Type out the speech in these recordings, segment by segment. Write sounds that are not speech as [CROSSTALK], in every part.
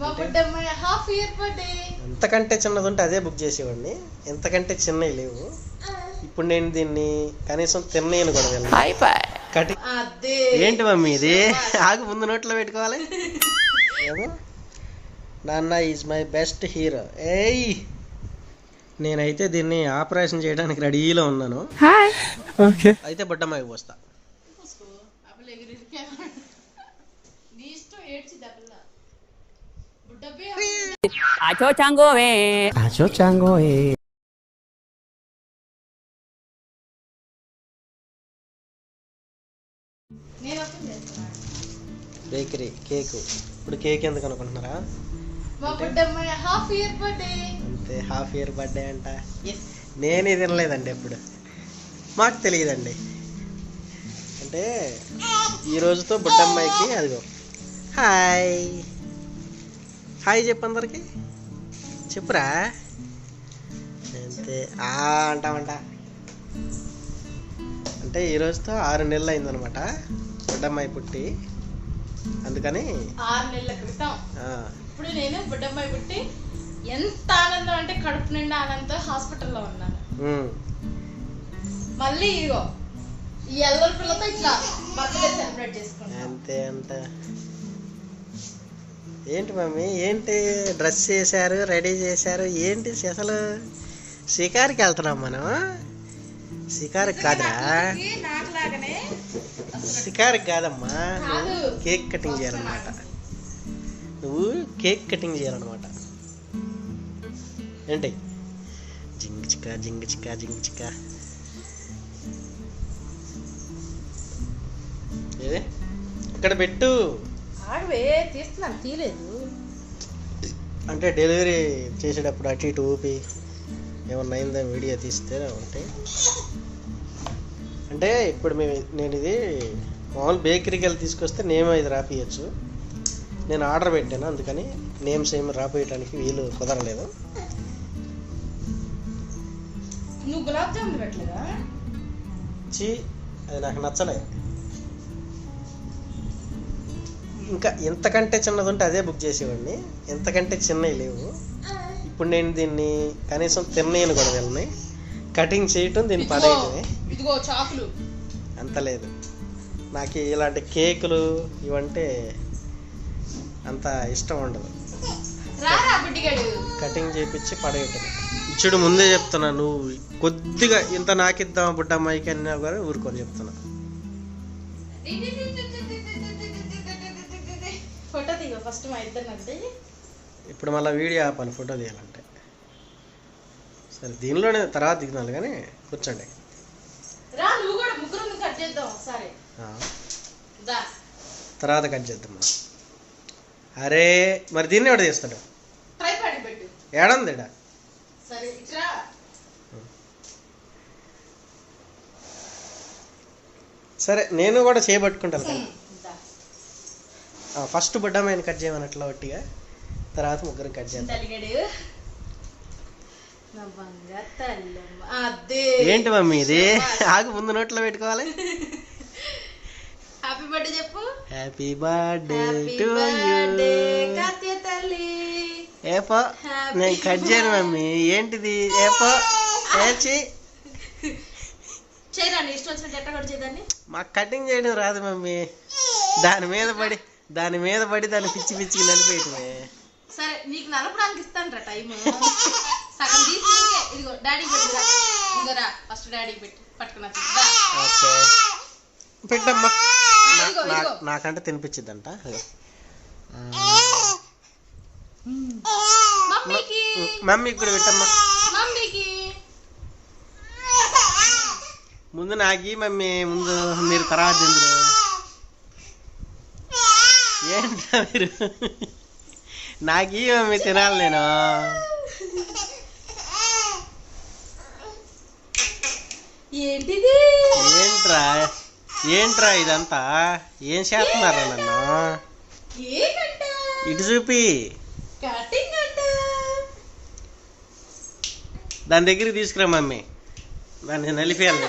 మా బుడ్డమ్మాయి half year birthday ఎంతకంటే చిన్నది ఉంటే అదే బుక్ చేసేవాడిని. ఎంతకంటే చిన్నవి లేవు. ఇప్పుడు నేను దీన్ని కనీసం తిన్నయ్యను కూడా కటి ఏంటి మమ్మీ ఇది? ఆగు ముందు నోట్లో పెట్టుకోవాలి. ఏమో. నాన్న ఈజ్ మై బెస్ట్ హీరో. ఏయ్! నేనైతే దీన్ని ఆపరేషన్ చేయడానికి రెడీలో ఉన్నాను. అయితే బుడ్డమ్మాయికి పోస్తా చూసుకో అప్పుడు ఎగిరికి నీ ఇష్టం ఏడ్చి దెబ్బల బుడ్డబ్బే Acho chango, eh. Acho chango, eh. నేను ఓపెన్ చేస్తున్నా బేకరీ కేక్. ఇప్పుడు కేక్ ఎందుకు అనుకుంటున్నారా? Half year birthday. అంతే హాఫ్ ఇయర్ బర్త్డే అంట. నేనే తినలేదండి ఎప్పుడు. మాకు తెలియదండి. అంటే ఈ రోజుతో బుడ్డమ్మాయికి అదిగో. హాయ్ హాయ్ చెప్పు అందరికి. చెప్పురా. అంతే. ఆ అంటామంట అంటే. ఈ రోజుతో ఆరు నెలలు అయిందనమాట. బుడ్డమ్మాయి పుట్టి. అందుకని ఆరు నెలల క్రితం. ఇప్పుడు నేను బుడ్డమ్మాయి పుట్టి ఎంత ఆనందం అంటే కడుపు నిండా ఆనందంతో హాస్పిటల్లో ఉన్నాను. మళ్ళీ ఇదిగో ఈ ఎల్లల పిల్లతో ఇట్లా బర్త్డే సెలబ్రేట్ చేసుకుంటాం. అంతే అంట ఏంటి మమ్మీ? ఏంటి డ్రెస్ చేశారు? రెడీ చేశారు? ఏంటి అసలు షికారుకి వెళ్తున్నాం మనం? షికారు కాదురా. షికారు కాదమ్మా. నువ్వు కేక్ కటింగ్ చేయాలన్నమాట. నువ్వు కేక్ కటింగ్ చేయాలన్నమాట. ఏంటి? జింగ్ చికా జింగ్ చికా జింగ్ ఏ? ఇక్కడ పెట్టు. ఆగవే తీస్తున్నాను తీయలేదు. అంటే డెలివరీ చేసేటప్పుడు అటు ఇటు ఊపి ఏమన్నా అయిందా వీడియో తీస్తే ఉంటే అంటే. ఇప్పుడు మేము నేను ఇది మామూలు బేకరీకి వెళ్ళి తీసుకొస్తే నేమ్ ఇది రాపియచ్చు. నేను ఆర్డర్ పెట్టాను అందుకని నేమ్స్ ఏమి రాపియటానికి వీలు కుదరలేదు. నువ్వు గులాబ్ జామున్ పెట్టలేదా? చీ అది నాకు నచ్చలే. ఇంకా ఎంతకంటే చిన్నది ఉంటే అదే బుక్ చేసేవాడిని. ఎంతకంటే చిన్నవి లేవు. ఇప్పుడు నేను దీన్ని కనీసం తిన్నయ్యను కూడా వెళ్ళని కటింగ్ చేయటం దీన్ని పడేయటమే ఇదిగో చాకులు. అంత లేదు. నాకు ఇలాంటి కేకులు ఇవంటే అంత ఇష్టం ఉండదు. కటింగ్ చేపించి పడేయటం ఇచ్చుడు ముందే చెప్తున్నా నువ్వు కొద్దిగా ఇంత నాకిద్దాం బుడ్డమ్మాయికి అన్నా కూడా ఊరుకొని చెప్తున్నా. తీగ ఫస్ట్ మా ఇద్దరు అంటే ఇప్పుడు మళ్ళీ వీడియో ఆపాలి ఫోటో తీయాలంటే. సరే దీనిలోనే తర్వాత దిగుతాను కానీ కూర్చోండి. రా నువ్వు కూడా ముగ్గురు కట్ చేద్దాం ఒకసారి. తర్వాత కట్ చేద్దాం మనం. అరే మరి దీన్ని ఎవడు పెట్టు. ఏడంది? సరే నేను కూడా చేయబట్టుకుంటాను. ఫస్ట్ బుడ్డమ్మాయిని కట్ చేయమన్నట్లు ఒట్టిగా తర్వాత ముగ్గురు కట్ చేద్దాం. తల్లిగడు నా బంగారు తల్లమ్మ. అదే ఏంటి మమ్మీ ఇది? ఆగు ముందు నోట్లో పెట్టుకోవాలి. హ్యాపీ బర్త్డే చెప్పు. హ్యాపీ బర్త్డే టు యూ తల్లి. ఏపో? నేను కట్ చేయను మమ్మీ. ఏంటిది? ఏపో? [LAUGHS] ఏచి? చేయరా ఇష్టం వచ్చినట్టు ఎట్ట కూడా చేయదాన్ని మాకు కటింగ్ చేయడం రాదు మమ్మీ. దాని మీద పడి దాని మీద పడి దాన్ని పిచ్చి పిచ్చికి నలిపేయటమే. సరే నీకు నలపడానికి ఇస్తాను టైం సగం తీసి నీకే. ఇదిగో పెట్టురా రా. ఫస్ట్ పెట్టి. పట్టుకున్నా ఓకే. పెట్టమ్మా. ఆ, నా- ఇదిగో. నా- ఇదిగో నాకంటే తినిపించిద్దంట. ఇదిగో. మమ్మీకి. మమ్మీకి కూడా పెట్టమ్మా. మమ్మీకి. ముందు నాకి మమ్మీ ముందు మీరు తర్వాత తిందురు. ఏంటా మీరు? నాకి తినాలి నేను. ఏంటిది? ఏంట్రా? ఏంట్రా ఇదంతా? ఏం చేస్తున్నారా నన్ను? ఇటు చూపి. దాని దగ్గరికి తీసుకురా మమ్మీ. దాన్ని నలిపేయాలి.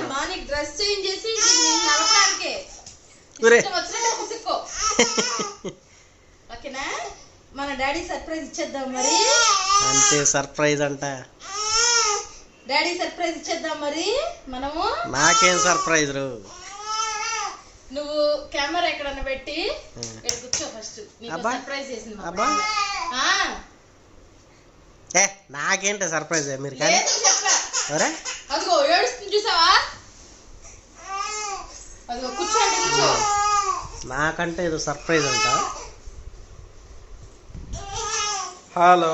డ్రెస్ చేంజ్ చేసి [LAUGHS] ఓకేనా? మన డాడీ సర్ప్రైజ్ ఇచ్చేద్దాం మరి. అంతే సర్ప్రైజ్ అంట. డాడీ సర్ప్రైజ్ ఇచ్చేద్దాం మరి మనము. నాకేం సర్ప్రైజ్ రు? నువ్వు కెమెరా ఎక్కడన్నా పెట్టి ఇక్కడ కూర్చో ఫస్ట్. నీకు అబ్బా. సర్ప్రైజ్ చేసింది మా అబ్బా. ఆ, ఏ నాకేంటి సర్ప్రైజ్? మీరు కానీ లేదు చెప్పా అరే అదిగో ఏడుస్తుంది చూసావా? అదిగో కూర్చో అంటే కూర్చో. నాకంటే ఏదో సర్ప్రైజ్ అంట. హలో.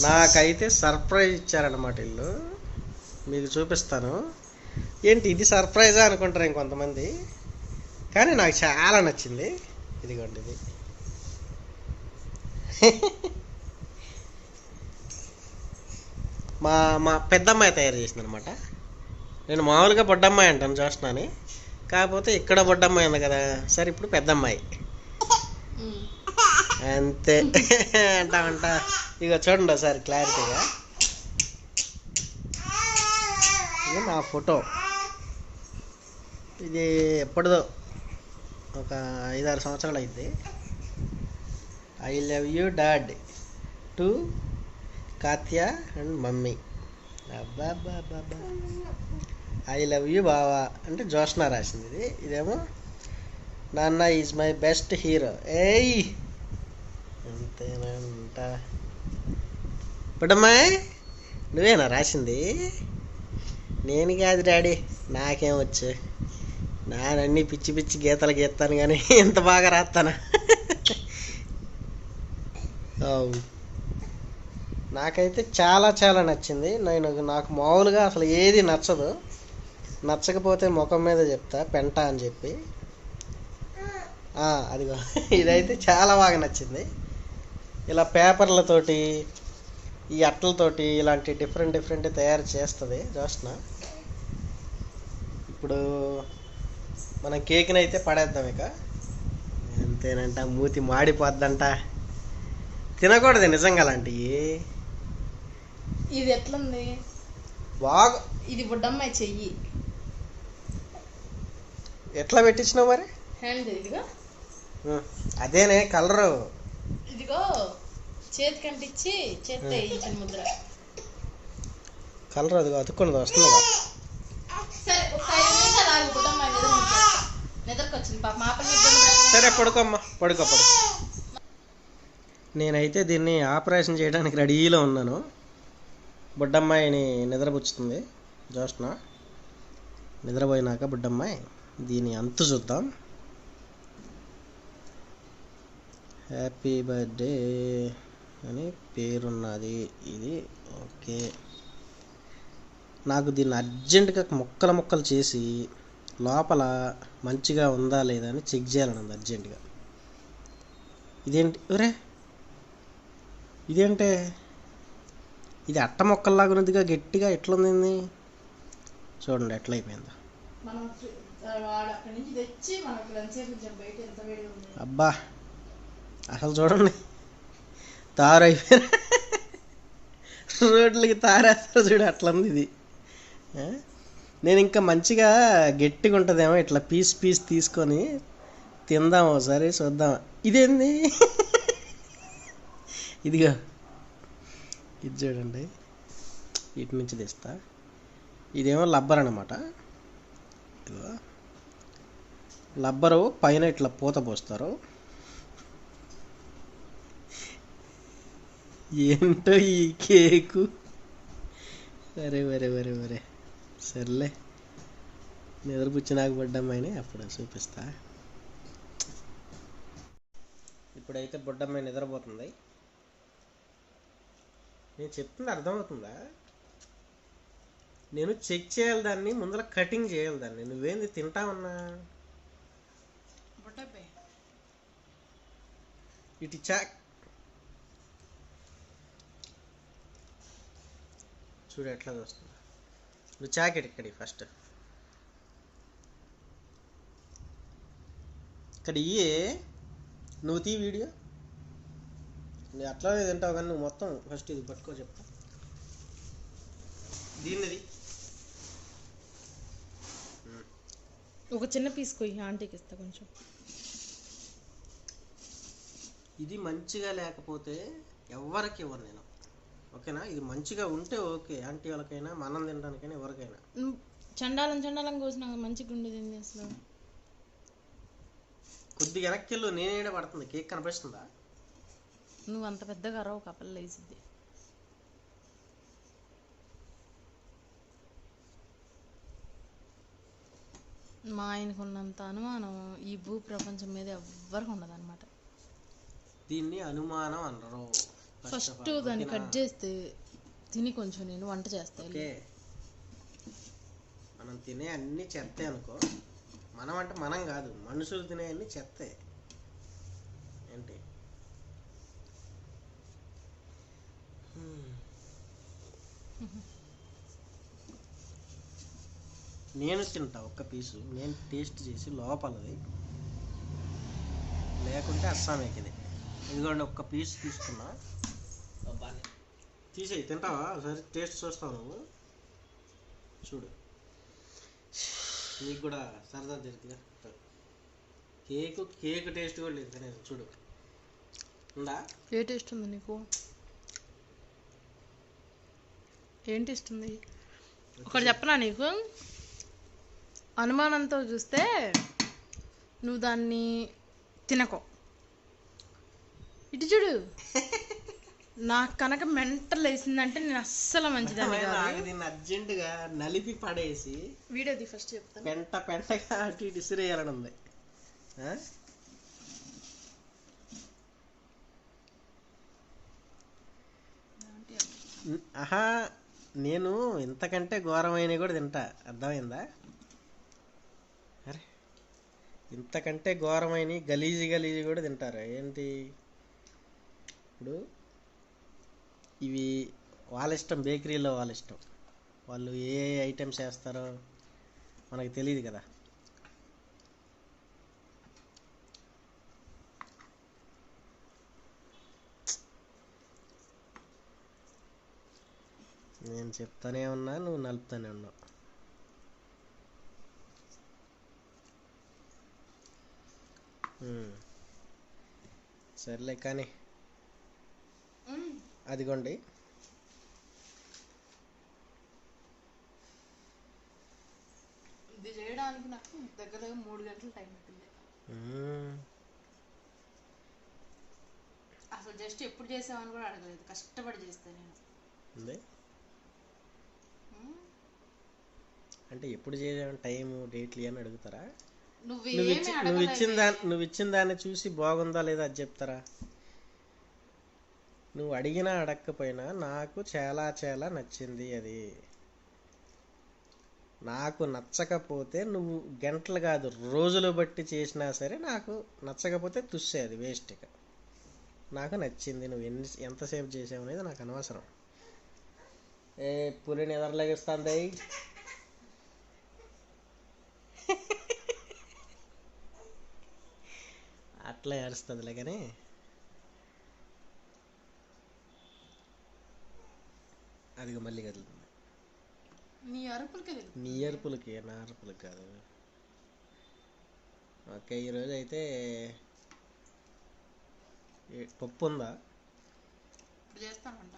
నాకైతే సర్ప్రైజ్ ఇచ్చారనమాట వీళ్ళు మీకు చూపిస్తాను. ఏంటి ఇది సర్ప్రైజా అనుకుంటారు ఇంకొంతమంది కానీ నాకు చాలా నచ్చింది. ఇదిగోండి ఇది. మా మా పెద్దమ్మాయి తయారు చేసింది అనమాట నేను మామూలుగా బొడ్డమ్మాయి అంటాను చూస్తున్నాను. కాకపోతే ఇక్కడ బొడ్డమ్మాయి ఉంది కదా. సరే ఇప్పుడు పెద్దమ్మాయి అంతే. అంటా అంట ఇక చూడండి ఒకసారి క్లారిటీగా. ఇది నా ఫోటో. ఇది ఎప్పటిదో ఒక ఐదారు సంవత్సరాలు అయింది. I love you dad to Katya and mummy. అబ్బా ఐ లవ్ యూ బావా అంటే జోష్న రాసింది ఇది. ఇదేమో నాన్న ఈజ్ మై బెస్ట్ హీరో. ఏయ్! అంతేనంట. ఇప్పుడమ్మా నువ్వేనా రాసింది? నేను కాదు డాడీ నాకేం వచ్చు? నానన్నీ పిచ్చి పిచ్చి గీతలు గీస్తాను కానీ ఇంత బాగా రాస్తానా నాకైతే చాలా చాలా నచ్చింది. నేను నాకు మామూలుగా అసలు ఏది నచ్చదు. నచ్చకపోతే ముఖం మీద చెప్తా పెంట అని చెప్పి. అదిగో. [LAUGHS] ఇదైతే చాలా బాగా నచ్చింది. ఇలా పేపర్లతోటి ఈ అట్టలతోటి ఇలాంటి డిఫరెంట్ డిఫరెంట్ తయారు చేస్తుంది జోష్న ఇప్పుడు మనం కేక్ని అయితే పడేద్దాం ఇక. అంతేనంట మూతి మాడిపోద్దంట. తినకూడదు నిజంగా అలాంటివి ఇది ఎట్లుంది? బాగా ఇది బుడ్డమ్మాయి చెయ్యి. ఎట్లా పెట్టించినావు మరి? హ్యాండ్ ఇదిగో. ఉం, అదేనే కలరు. ఇదిగో చేతి ముద్ర. కలర్ అదిగో అతుక్కున్నది వస్తుందిగా సరే పడుకోమ్మా పడుకో పడుకో. నేనైతే దీన్ని ఆపరేషన్ చేయడానికి రెడీలో ఉన్నాను. బుడ్డమ్మాయిని నిద్రపుచ్చుతుంది జోష్న నిద్రపోయినాక బుడ్డమ్మాయి. దీని అంతు చూద్దాం. హ్యాపీ బర్త్డే అని పేరున్నది. ఇది ఓకే. నాకు దీన్ని అర్జెంటుగా ముక్కలు ముక్కలు చేసి లోపల మంచిగా ఉందా లేదా అని చెక్ చేయాలని అర్జెంటుగా. ఇదేంటి? ఒరే! ఇదేంటే? ఇది అట్ట మొక్కల్లాగా ఉన్నదిగా గట్టిగా ఎట్లుంది? చూడండి ఎట్లయిపోయిందా. వాడు అక్కడి నుంచి తెచ్చి మనకు కొంచెం బయట ఎంత వేడి ఉంది. అబ్బా అసలు చూడండి. తారు అయిపోయారు రోడ్లకి తారేస్తారు చూడు అట్లా ఉంది ఇది నేను ఇంకా మంచిగా గట్టిగా ఉంటుందేమో ఇట్లా పీస్ పీస్ తీసుకొని తిందాం ఒకసారి చూద్దాం. ఇదేంది? ఇదిగో. ఇది చూడండి. ఇటు నుంచి తీస్తా. ఇదేమో లబ్బర్ అనమాట ఇదిగో. లబ్బరు పైన ఇట్లా పూత పోస్తారు. ఏంటో ఈ కేకు? వరే వరే వరే వరే సర్లే. నిద్రపుచ్చి నాకు బుడ్డమ్మాయిని అప్పుడు చూపిస్తా. ఇప్పుడైతే బుడ్డమ్మాయి నిద్రపోతుంది. నేను చెప్తుంది అర్థమవుతుందా? నేను చెక్ చేయాలి దాన్ని ముందర కటింగ్ చేయాలి దాన్ని. నువ్వేంది తింటావన్నా బుట్టపై ఇటు చా చూడు ఎట్లా వస్తుంది నువ్వు చాకెట్ ఇక్కడి ఫస్ట్ ఇక్కడ ఇయ్యే నువ్వు తీ వీడియో. నువ్వు అట్లానే తింటావు కానీ నువ్వు మొత్తం ఫస్ట్ ఇది పట్టుకో చెప్తా దీనిది? ఒక చిన్న పీస్ కొయ్యి ఆంటీకి ఇస్తా కొంచెం. ఇది మంచిగా లేకపోతే ఎవరికి ఇవ్వను నేను. ఓకేనా? ఇది మంచిగా ఉంటే ఓకే. ఆంటీ వాళ్ళకైనా మనం తినడానికైనా ఎవరికైనా. నువ్వు చండాలం చండాలం కోసినాక మంచిగా ఉండేది అసలు? కొద్దిగా వెనక్కి వెళ్ళు నేనేడ పడుతుంది. కేక్ కనిపిస్తుందా నువ్వు అంత పెద్దగా రావు కపల్ లేసిద్ది మా ఆయనకు ఉన్నంత అనుమానం ఈ భూ ప్రపంచం మీద ఎవ్వరికి ఉండదు అనమాట దీన్ని అనుమానం అనరు. ఫస్ట్ దాన్ని కట్ చేస్తే తిని కొంచెం నేను వంట చేస్తాను ఓకే. మనం తినే అన్ని చెత్తే అనుకో. మనం అంటే మనం కాదు. మనుషులు తినే అన్ని చెత్తే. ఏంటి? హ్మ్. నేను తింటా ఒక్క పీసు. నేను టేస్ట్ చేసి లోపలది. లేకుంటే అస్సామేకిది ఇదిగోండి ఒక్క పీస్ తీసుకున్నా. తీసేయి తింటావా? సరే టేస్ట్ చూస్తావు నువ్వు. చూడు. నీకు కూడా సరదా జరుగుతుందా కేక్ కేక్ టేస్ట్ కూడా లేదు తినేది చూడు. ఉందా? ఏ టేస్ట్ ఉంది నీకు? ఏం టేస్ట్ ఉంది ఒకటి చెప్పనా నీకు? అనుమానంతో చూస్తే నువ్వు దాన్ని తినకో. ఇటు చూడు. నాకు కనుక మెంటల్ వేసిందంటే నేను అస్సలు మంచిదాన్ని [LAUGHS] కాదు. దీన్ని అర్జెంటుగా నలిపి పడేసి వీడియోది ఫస్ట్ చెప్తాను. పెంట పెంటగా అటు ఇటు ఇసిరేయాలని ఉంది. ఆహా నేను ఇంతకంటే ఘోరమైనవి కూడా తింటా. అర్థమైందా? అరే ఇంతకంటే ఘోరమైనవి గలీజీ గలీజీ కూడా తింటారు? ఏంటి? ఇప్పుడు ఇవి వాళ్ళ ఇష్టం బేకరీలో వాళ్ళ ఇష్టం. వాళ్ళు ఏ ఐటమ్స్ వేస్తారో మనకు తెలియదు కదా. నేను చెప్తానే ఉన్నా నువ్వు నలుపుతానే ఉన్నావు. సర్లే కానీ. అదిగోండి. ఇది చేయడానికి నాకు దగ్గర దగ్గర మూడు గంటలు టైం పట్టింది. ఉమ్. అసలు జస్ట్ ఎప్పుడు చేసామని కూడా అడగలేదు. కష్టపడి చేస్తాను నేను. అంటే ఎప్పుడు చేసావు టైము డేట్లు అని అడుగుతారా? నువ్వు ఇచ్చిన దాన్ని నువ్వు ఇచ్చిన దాన్ని చూసి బాగుందా లేదా అది చెప్తారా? నువ్వు అడిగినా అడగకపోయినా నాకు చాలా చాలా నచ్చింది అది. నాకు నచ్చకపోతే నువ్వు గంటలు కాదు రోజులు బట్టి చేసినా సరే నాకు నచ్చకపోతే తుస్సే అది వేస్ట్ ఇక. నాకు నచ్చింది నువ్వు ఎన్ని ఎంతసేపు చేసావు అనేది నాకు అనవసరం. ఏ పులిని ఎదరలాగిస్తుంది అట్లా ఏడుస్తుందిలే కానీ. అదిగో మళ్ళీ కదులుతుంది. నీ అరుపులకే నీ అరుపులకి నా అరుపులకి కాదు. ఓకే ఈరోజు అయితే ఏ- పప్పు ఉందా? చేస్తాను వంట?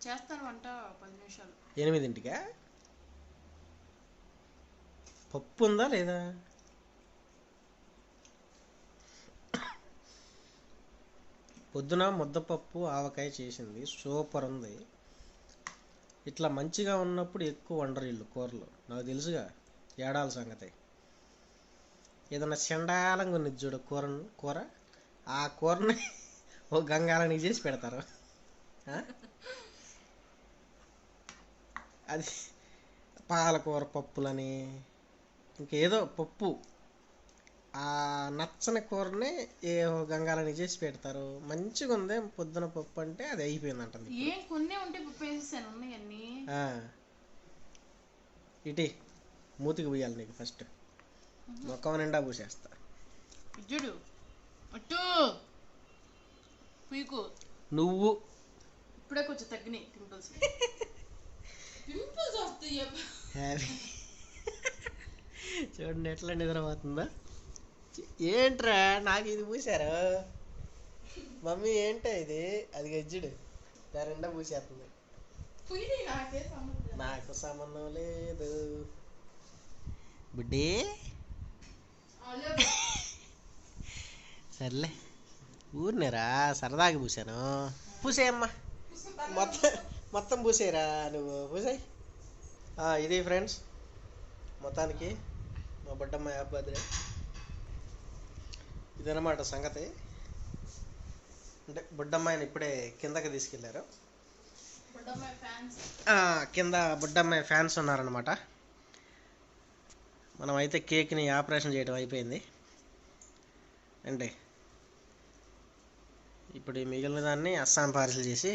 చేస్తాను వంట పది నిమిషాలు. ఎనిమిదింటికా? పప్పు ఉందా లేదా? పొద్దున ముద్దపప్పు ఆవకాయ చేసింది. సూపర్ ఉంది. ఇట్లా మంచిగా ఉన్నప్పుడు ఎక్కువ వండరు వీళ్ళు కూరలు. నాకు తెలుసుగా ఏడాల సంగతి. ఏదన్నా చెండాలంగా ఉన్నది చూడు కూర కూర. ఆ కూరని [LAUGHS] ఓ గంగాలని చేసి పెడతారు. అది పాలకూర పప్పులని ఇంకేదో పప్పు. ఆ నచ్చని కూరని ఏ గంగాలని చేసి పెడతారు. మంచిగా ఉంది పొద్దున పప్పు అంటే అది అయిపోయిందంటుంది ఏం కొన్ని ఉంటే పప్పు వేసేసాను ఉన్నాయన్నీ ఆ. ఇటీ మూతికి పోయాలి నీకు ఫస్ట్. మొక్కం నిండా పూసేస్తా. ఇజ్జుడు అట్టు పీకు నువ్వు. ఇప్పుడే కొంచెం తగ్గినాయి పింపుల్స్. [LAUGHS] పింపుల్స్ వస్తాయి [LAUGHS] చూడండి ఎట్లా నిద్రపోతుందా. ఏంట్రా నాకు ఇది పూసారు మమ్మీ ఏంటో ఇది? అది గజ్జుడు. నిండా పూసేస్తుంది. నాకే సంబంధం లేదు. బుడ్డి. సర్లే. ఊరినేరా సరదాగా పూసాను పూసేయమ్మా. మొత్తం మొత్తం పూసేరా నువ్వు? పూసాయి. ఇది ఫ్రెండ్స్ మొత్తానికి మా బుడ్డమ్మ యాప్ బర్త్డే ఇదన్నమాట సంగతి. అంటే బుడ్డమ్మాయిని ఇప్పుడే కిందకి తీసుకెళ్ళారు కింద బుడ్డమ్మాయి ఫ్యాన్స్ ఉన్నారనమాట మనం అయితే కేక్ని ఆపరేషన్ చేయడం అయిపోయింది. అంటే ఇప్పుడు ఈ మిగిలిన దాన్ని అస్సాం పార్సిల్ చేసి